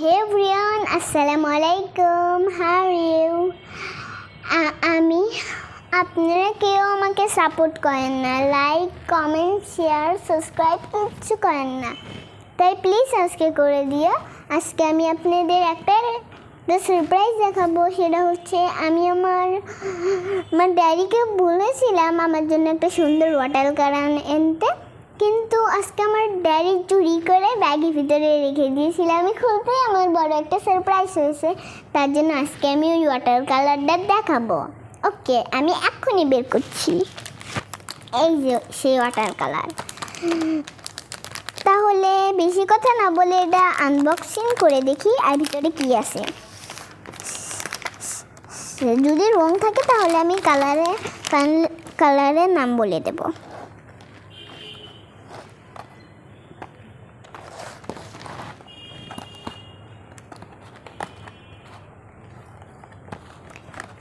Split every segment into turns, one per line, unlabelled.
হে Brian আসসালামু আলাইকুম how you আমি আপনারা কেউ আমাকে সাপোর্ট করেন না লাইক কমেন্ট শেয়ার সাবস্ক্রাইব কিচ্ছু করেন না। তাই প্লিজ আজকে করে দিও। আজকে আমি আপনাদের একটা সারপ্রাইজ দেখাবো। সেটা হচ্ছে আমি আমার আমার ড্যাডিকে বলেছিলাম আমার জন্য একটা সুন্দর ওয়াটার কারান এনতে। কিন্তু আজকে আমার ড্যাডি চুরি করে ব্যাগের ভিতরে রেখে দিয়েছিলাম আমি খুলতেই আমার বড় একটা সারপ্রাইজ হয়েছে। তার জন্য আজকে আমি ওই ওয়াটার কালারটা দেখাবো। ওকে আমি এক্ষুনি বের করছি। এই যে সেই ওয়াটার কালার তাহলে বেশি কথা না বলে এটা আনবক্সিং করে দেখি, আর ভিতরে কি আছে। যদি রং থাকে তাহলে আমি কালারে কালারের নাম বলে দেব।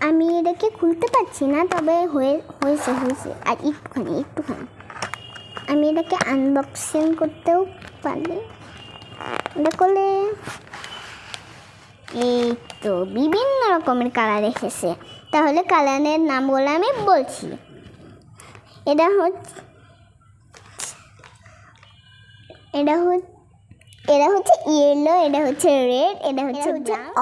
আমি এটাকে খুলতে পারছি না, তবে হয়ে, হয়েছে হয়েছে। আর একটুখানি একটুখানি। আমি এটাকে আনবক্সিং করতেও পারি এটা করলে এই তো বিভিন্ন রকমের কালার এসেছে। তাহলে কালারের নামগুলো আমি বলছি। এটা হচ্ছে এটা হচ্ছে এটা হচ্ছে ইয়েলো এটা হচ্ছে রেড এটা হচ্ছে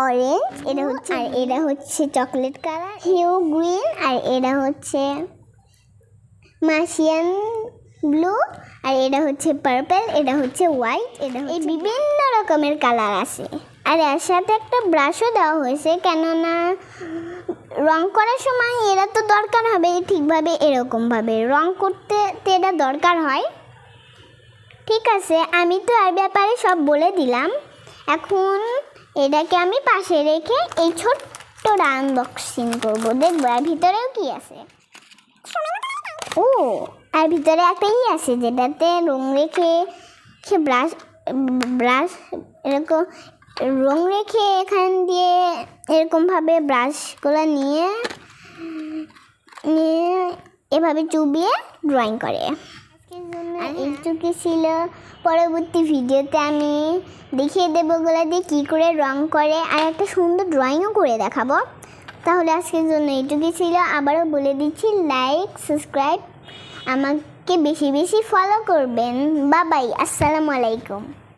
অরেঞ্জ এটা হচ্ছে আর এটা হচ্ছে চকলেট কালার হিউ গ্রিন আর এটা হচ্ছে মাসিয়ান ব্লু আর এটা হচ্ছে পার্পল এটা হচ্ছে হোয়াইট এটা এই বিভিন্ন রকমের কালার আছে। আর এর সাথে একটা ব্রাশও দেওয়া হয়েছে কেননা রং করার সময় এরা তো দরকার হবে ঠিকভাবে এরকমভাবে রং করতে তো এটা দরকার হয়। ঠিক আছে, আমি তো আর ব্যাপারে সব বলে দিলাম। এখন এটাকে আমি পাশে রেখে এই ছোট্ট আনবক্সিং করব। দেখব, আর ভিতরেও কি আছে? ও, আর ভিতরে একটা ই আছে যেটাতে রং রেখে ব্রাশ ব্রাশ এরকম রং রেখে এখান দিয়ে এরকমভাবে ব্রাশগুলো নিয়ে নিয়ে এভাবে চুবিয়ে ড্রয়িং করে। এইটুকু ছিল। পরবর্তী ভিডিওতে আমি দেখিয়ে দেবো ওগুলো দিয়ে কী করে রং করে আর একটা সুন্দর ড্রয়িংও করে দেখাবো। তাহলে আজকের জন্য এইটুকুই ছিল। আবারও বলে দিচ্ছি লাইক সাবস্ক্রাইব আমাকে বেশি বেশি ফলো করবেন। বাবাই আসসালামু আলাইকুম।